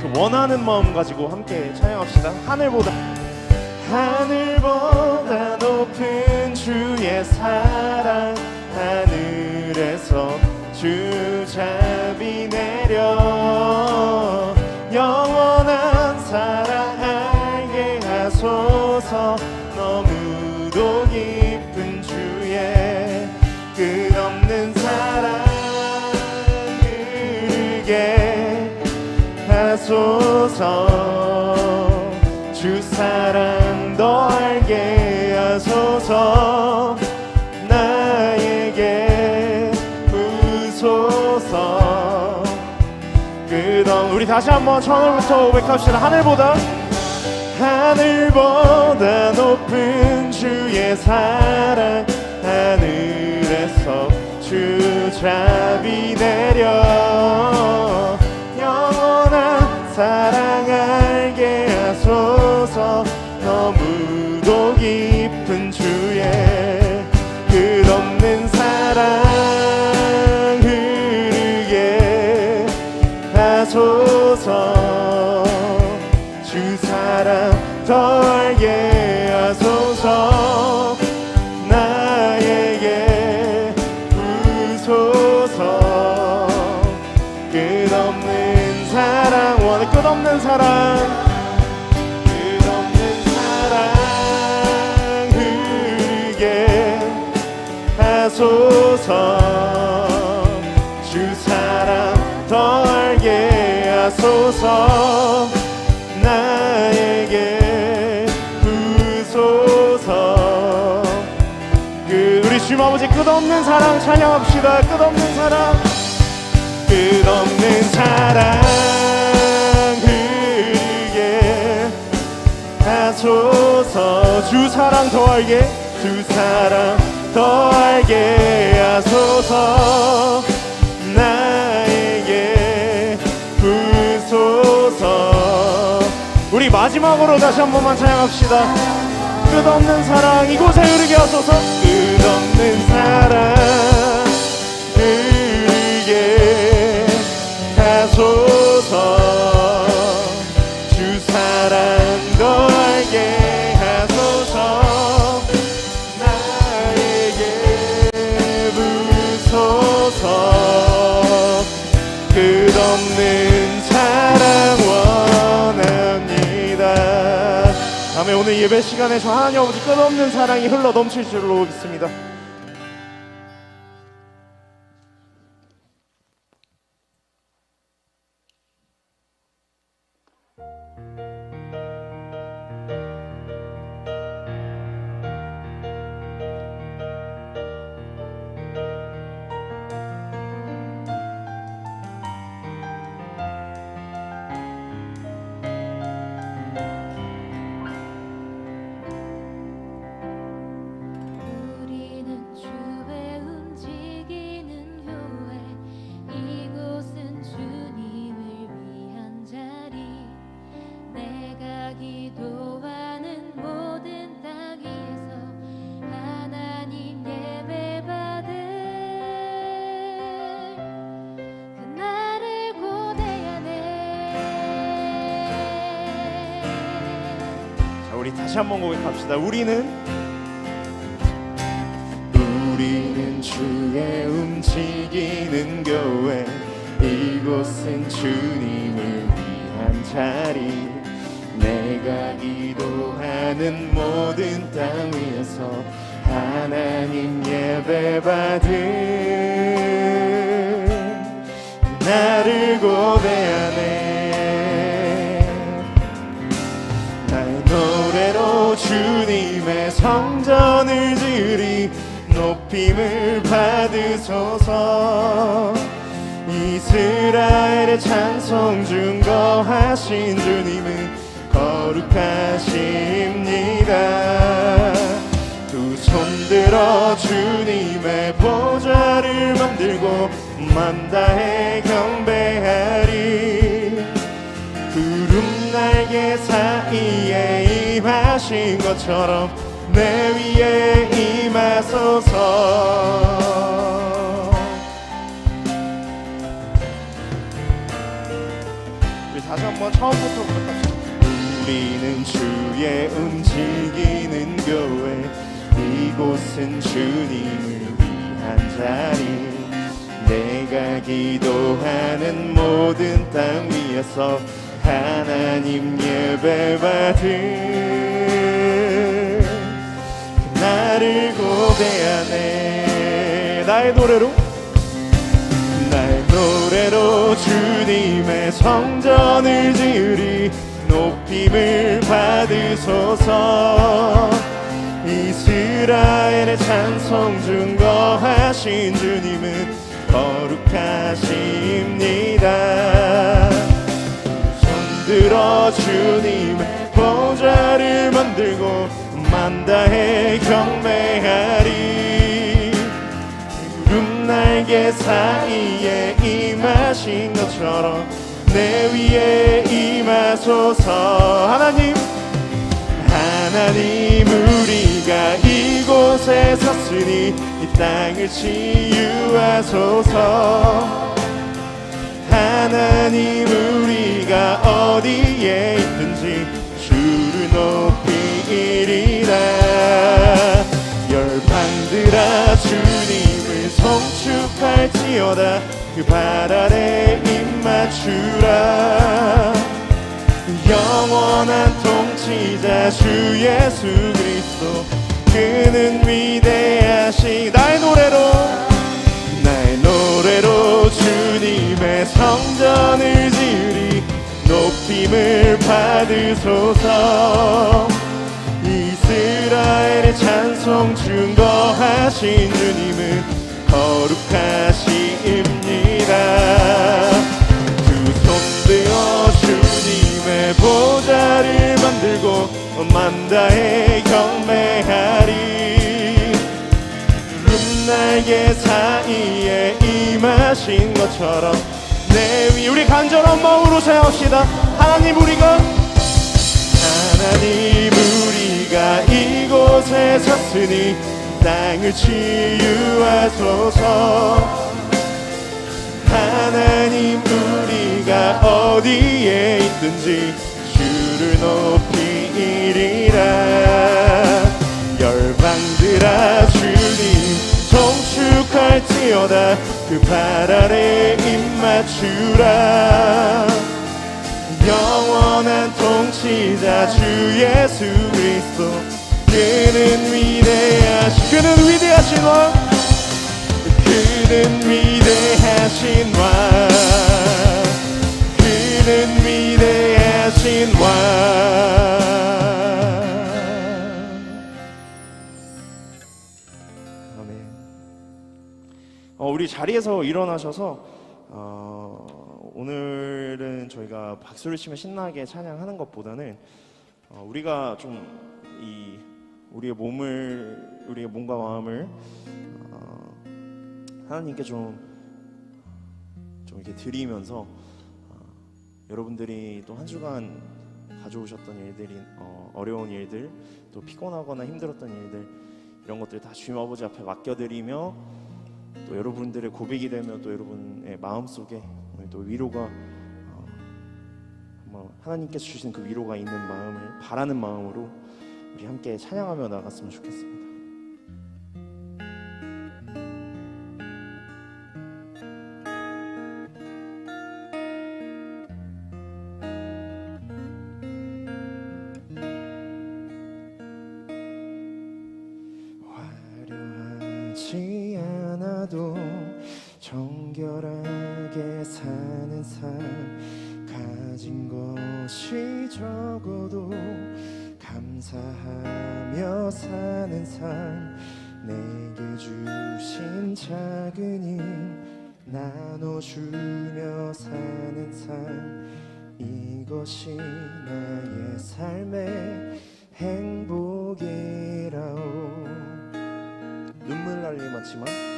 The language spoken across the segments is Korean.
그 원하는 마음 가지고 함께 찬양합시다. 하늘보다 하늘보다 높은 주의 사랑 하늘에서 주잡 하소서. 주 사랑 더 알게 하소서. 나에게 부소서. 끝없 우리 다시 한번 천을부터 고백합시다. 하늘보다 하늘보다 높은 주의 사랑. 하늘에서 주잡이 내려. 영원한 사랑 알게 하소서. 너무도 깊은 주의 끝없는 사랑 흐르게 하소서 사랑. 끝없는 사랑 흐르게 하소서. 주 사랑 더 알게 하소서. 나에게 부소서. 그 우리 주님 아버지 끝없는 사랑 찬양합시다. 끝없는 사랑. 끝없는 사랑 하소서 주 사랑 더 알게 주 사랑 더 알게 하소서. 나에게 부소서. 우리 마지막으로 다시 한 번만 찬양합시다. 끝없는 사랑 이곳에 흐르게 하소서. 끝없는 사랑 흐르게 하소서 아멘 오늘 예배 시간에 저 하나님 아버지 끝없는 사랑이 흘러 넘칠 줄로 믿습니다 우리 다시 한번 고백합시다. 우리는 우리는 주의 움직이는 교회 이곳은 주님을 위한 자리. 내가 기도하는 모든 땅 위에서 하나님 예배 받을 나를 고대하네 높임을 받으소서. 이스라엘의 찬송 증거하신 주님은 거룩하십니다. 두 손 들어 주님의 보좌를 만들고 만다해 경배하리. 구름 날개 사이에 임하신 것처럼 내 위에 임하소서. 다시 한번 처음부터 부탁합니다. 우리는 주의 움직이는 교회 이곳은 주님을 위한 자리. 내가 기도하는 모든 땅 위에서 하나님 예배 받을 나를 고대하네. 나의 노래로? 나의 노래로 주님의 성전을 지으리 높임을 받으소서. 이스라엘의 찬송 증거하신 주님은 거룩하십니다. 손들어 주님의 보좌를 만들고 만다해 경배하리. 구름 날개 사이에 임하신 것처럼 내 위에 임하소서. 하나님 하나님 우리가 이곳에 섰으니 이 땅을 치유하소서. 하나님 우리가 어디에 있든지 주를 높이리 라 열방들아 주님을 송축할지어다. 그발 아래 입맞추라. 영원한 통치자 주 예수 그리스도 그는 위대하시 나의 노래로 나의 노래로 주님의 성전을 지으리 높임을 받으소서 찬송 증거하신 주님은 거룩하십니다. 두 손 들어 주님의 보좌를 만들고 만다해 경배하리. 구름 날개 사이에 임하신 것처럼 내 위 우리 간절한 마음으로 사용합시다. 하나님 우리가 하나님 우리가 이곳에 섰으니 땅을 치유하소서. 하나님 우리가 어디에 있든지 주를 높이리라. 열방들아 주님 송축할지어다. 그 발 아래 입맞추라 영원한 통치자 주 예수 그리스도. 그는 위대하신 그는 위대하신 왕. 그는 위대하신 왕. 그는 위대하신 왕. 아멘. 어, 우리 자리에서 일어나셔서 어, 오늘은 저희가 박수를 치며 신나게 찬양하는 것보다는 어, 우리가 좀 이 우리의 몸을 우리의 몸과 마음을 어, 하나님께 좀, 좀 이렇게 드리면서 어, 여러분들이 또 한 주간 가져오셨던 일들이 어, 어려운 일들 또 피곤하거나 힘들었던 일들 이런 것들 다 주님 아버지 앞에 맡겨드리며 또 여러분들의 고백이 되며 또 여러분의 마음 속에 또 위로가 어, 한번 하나님께서 주신 그 위로가 있는 마음을 바라는 마음으로 우리 함께 찬양하며 나갔으면 좋겠습니다. 화려하지 않아도 정결하게 사는 삶 가진 것이 적어도 감사하며 사는 삶 내게 주신 작은 힘 나눠주며 사는 삶 이것이 나의 삶의 행복이라오. 눈물 날일 많지만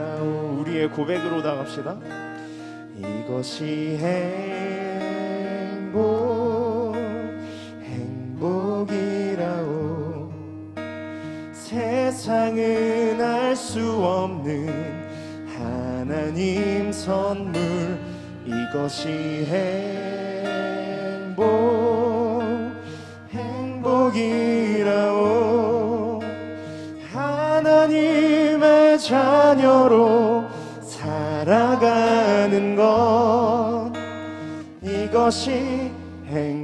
우리의 고백으로 나갑시다. 이것이 행복 행복이라오. 세상은 알 수 없는 하나님 선물. 이것이 행복 행복이라오. 하나님의 자녀로 살아가는 것. 이것이 행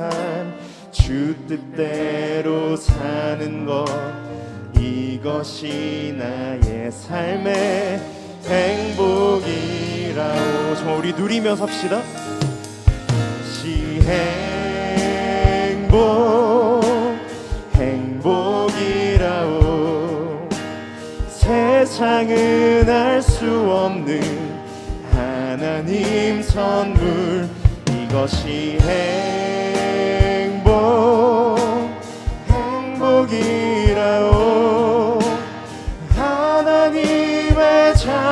삶주 뜻대로 사는 것 이것이 나의 삶의 행복이라오 정말 우리 누리며 삽시다. 시 행복 행복이라오 세상은 알 수 없는 하나님 선물 이것이 행복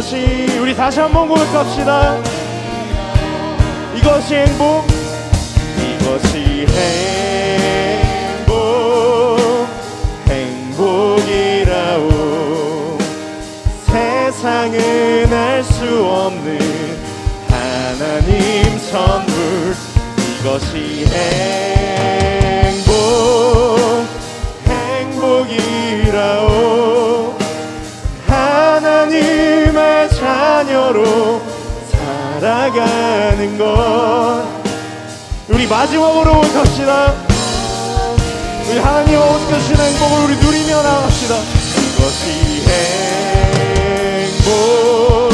이것이 우리 다시 한번 고백합시다. 이것이 행복 이것이 행복 행복이라오 세상은 알 수 없는 하나님 선물. 이것이 행복 행복이라오 자녀로 살아가는 것. 우리 마지막으로 갑시다. 우리 하나님 어떻게 주시는 행복을 우리 누리며 나갑시다. 이것이 행복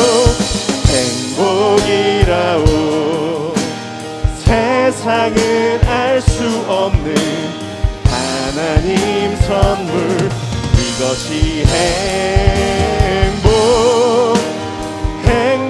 행복이라오. 세상은 알 수 없는 하나님 선물. 이것이 행복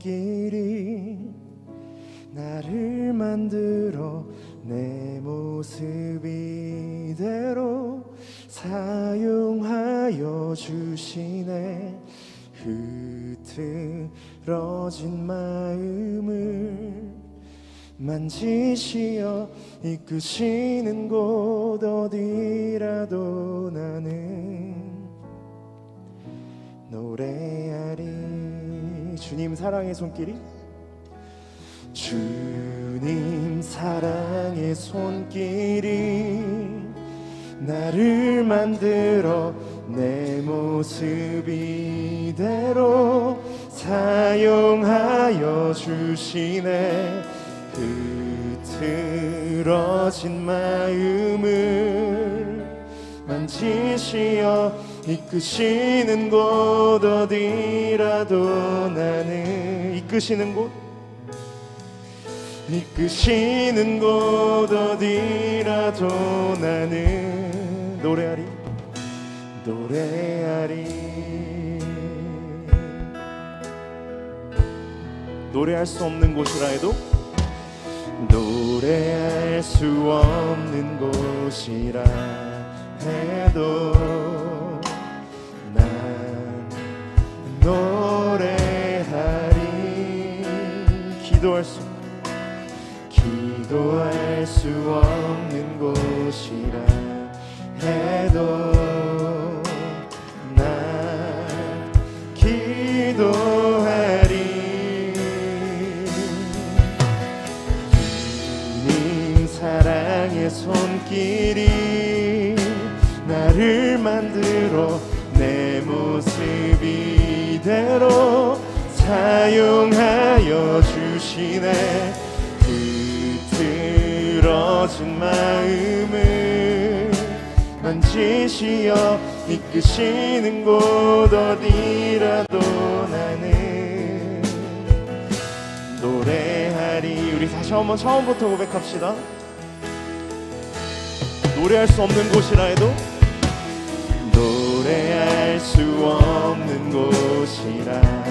손길이 나를 만들어 내 모습 이대로 사용하여 주시네. 흐트러진 마음을 만지시어 이끄시는 곳 어디라도 나는 노래하리 주님 사랑의 손길이? 주님 사랑의 손길이 나를 만들어 내 모습 이대로 사용하여 주시네. 흐트러진 마음을 만지시어 이끄시는 곳 어디라도 나는 이끄시는 곳? 이끄시는 곳 어디라도 나는 노래하리 노래하리. 노래할 수 없는 곳이라 해도 노래할 수 없는 곳이라 해도 난 노래하리. 기도할 수 기도할 수 없는 곳이라 해도 난 기도 사용하여 주시네. 흐트러진 마음을 만지시어 이끄시는 곳 어디라도 나는 노래하리. 우리 다시 한번 처음부터 고백합시다. 노래할 수 없는 곳이라 해도 노래할 수 없는 곳이라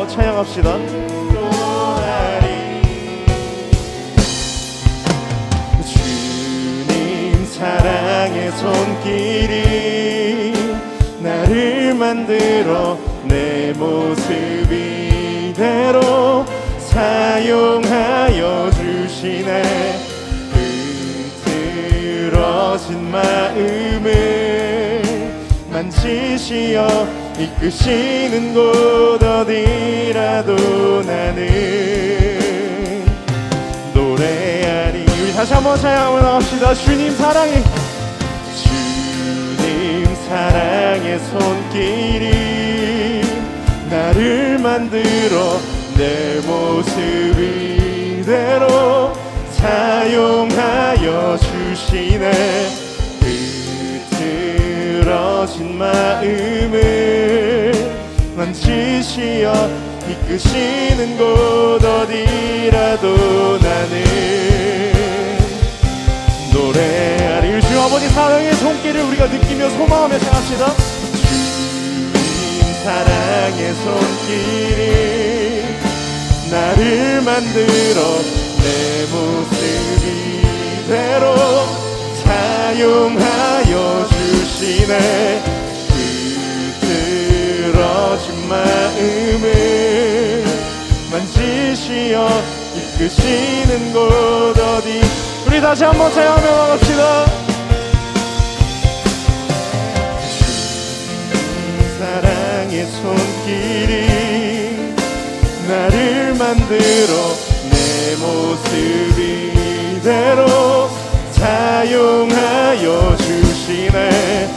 높여 찬양합시다. 주님 사랑의 손길이 나를 만들어 내 모습 이대로 사용하여 주시네 흐트러진 마음을 만지시어 이끄시는 곳 어디라도 나는 노래하리 우리 다시 한번 찬양하며 나갑시다. 주님 사랑해. 주님 사랑의 손길이 나를 만들어 내 모습 이대로 사용하여 주시네. 흐트러진 마음을 만지시어 이끄시는 곳 어디라도 나는 노래하리 주 아버지 사랑의 손길을 우리가 느끼며 소망하며 생각합시다. 주님 사랑의 손길이 나를 만들어 내 모습 이대로 사용하여 주시네 만지시어 이끄시는 곳 어디? 우리 다시 한번 찬양하며 나갑시다. 사랑의 손길이 나를 만들어 내 모습 이대로 사용하여 주시네.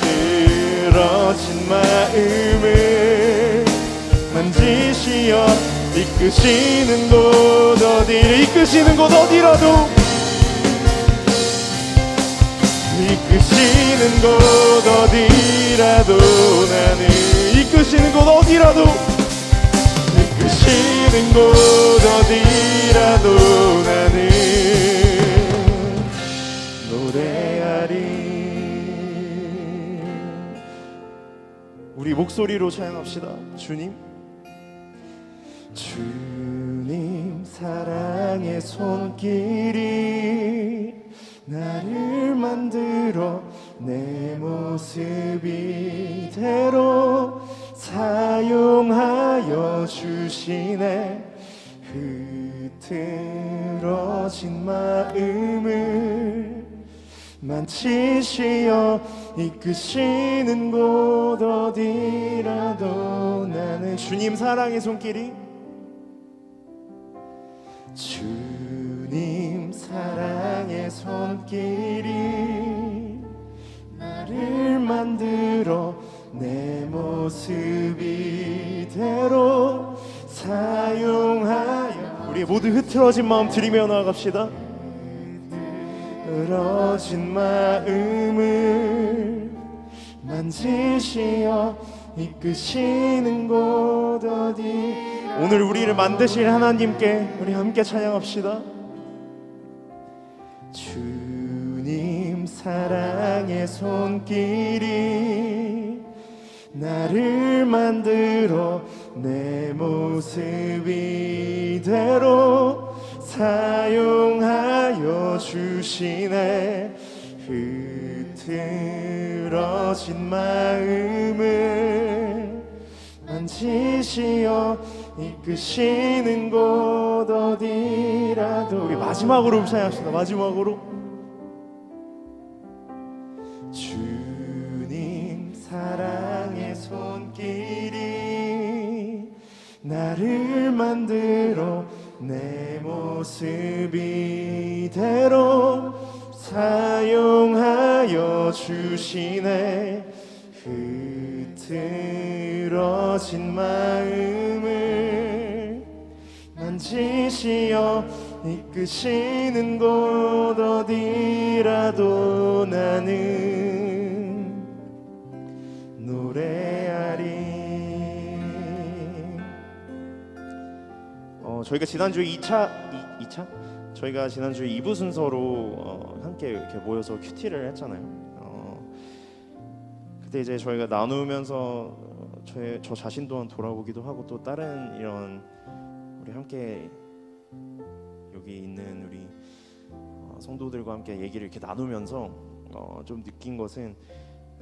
흐트러진 마음을 만지시어 이끄시는 곳 어디 이끄시는 곳 어디라도 이끄시는 곳 어디라도 나는 이끄시는 곳 어디라도 이끄시는 곳 어디라도 나는 노래하리. 우리 목소리로 찬양합시다. 주님 주님 사랑의 손길이 나를 만들어 내 모습 이 대로 사용하여 주시네. 흐트러진 마음을 만지시어 이끄시는 곳 어디라도 나는 주님 사랑의 손길이 주님 사랑의 손길이 나를 만들어 내 모습 이대로 사용하여 우리 모두 흐트러진 마음 들이며 나아갑시다. 흐트러진 마음을 만지시어 이끄시는 곳 어디 오늘 우리를 만드실 하나님께 우리 함께 찬양합시다. 주님 사랑의 손길이 나를 만들어 내 모습 이대로 사용하여 주시네. 흐트러진 마음을 만지시어 이끄시는 곳 어디라도. 우리 마지막으로 찬양합시다. 마지막으로. 주님 사랑의 손길이 나를 만들어 내 모습 이대로 사용하여 주시네. 흐트러진 마음을 만 지시어 이끄시는 곳 어디라도 나는 노래하리 어, 저희가 지난주에 2차 2, 2차? 저희가 지난주에 2부 순서로 어, 함께 이렇게 모여서 큐티를 했잖아요. 어, 그때 이제 저희가 나누면서 어, 저의 저 자신 또한 돌아보기도 하고 또 다른 이런 우리 함께 여기 있는 우리 어, 성도들과 함께 얘기를 이렇게 나누면서 어, 좀 느낀 것은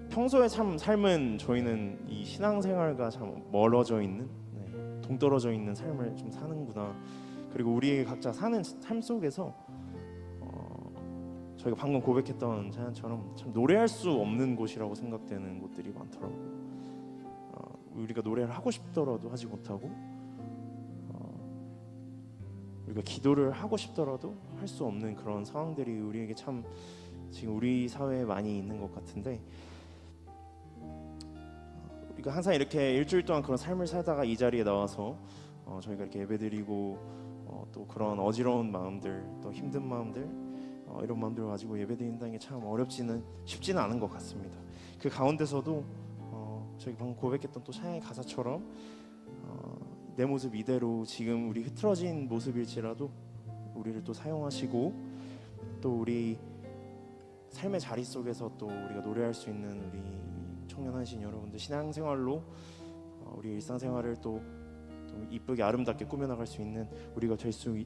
평소에 참 삶은 저희는 이 신앙생활과 참 멀어져 있는 네, 동떨어져 있는 삶을 좀 사는구나. 그리고 우리 각자 사는 삶 속에서 어, 저희가 방금 고백했던 자연처럼 참 노래할 수 없는 곳이라고 생각되는 곳들이 많더라고요. 어, 우리가 노래를 하고 싶더라도 하지 못하고 어, 우리가 기도를 하고 싶더라도 할 수 없는 그런 상황들이 우리에게 참 지금 우리 사회에 많이 있는 것 같은데 우리가 항상 이렇게 일주일 동안 그런 삶을 살다가 이 자리에 나와서 어, 저희가 이렇게 예배드리고 어, 또 그런 어지러운 마음들 또 힘든 마음들 어, 이런 마음들을 가지고 예배드린다는 게 참 어렵지는 쉽지는 않은 것 같습니다. 그 가운데서도 어, 저희 방금 고백했던 또 찬양의 가사처럼 어, 내 모습 이대로 지금 우리 흐트러진 모습일지라도 우리를 또 사용하시고 또 우리 삶의 자리 속에서 또 우리가 노래할 수 있는 우리 청년하신 여러분들 신앙생활로 어, 우리 일상생활을 또, 또 이쁘게 아름답게 꾸며나갈 수 있는 우리가 될 수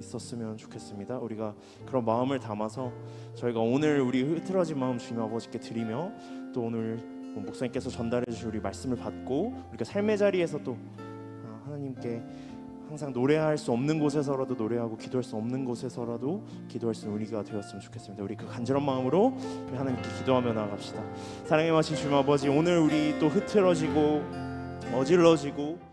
있었으면 좋겠습니다. 우리가 그런 마음을 담아서 저희가 오늘 우리 흐트러진 마음 주님 아버지께 드리며 또 오늘 목사님께서 전달해 주신 우리 말씀을 받고 우리가 삶의 자리에서 또 아, 하나님께 항상 노래할 수 없는 곳에서라도 노래하고 기도할 수 없는 곳에서라도 기도할 수 있는 우리가 되었으면 좋겠습니다. 우리 그 간절한 마음으로 하나님께 기도하며 나아갑시다. 사랑의 마신 주님 아버지 오늘 우리 또 흐트러지고 어질러지고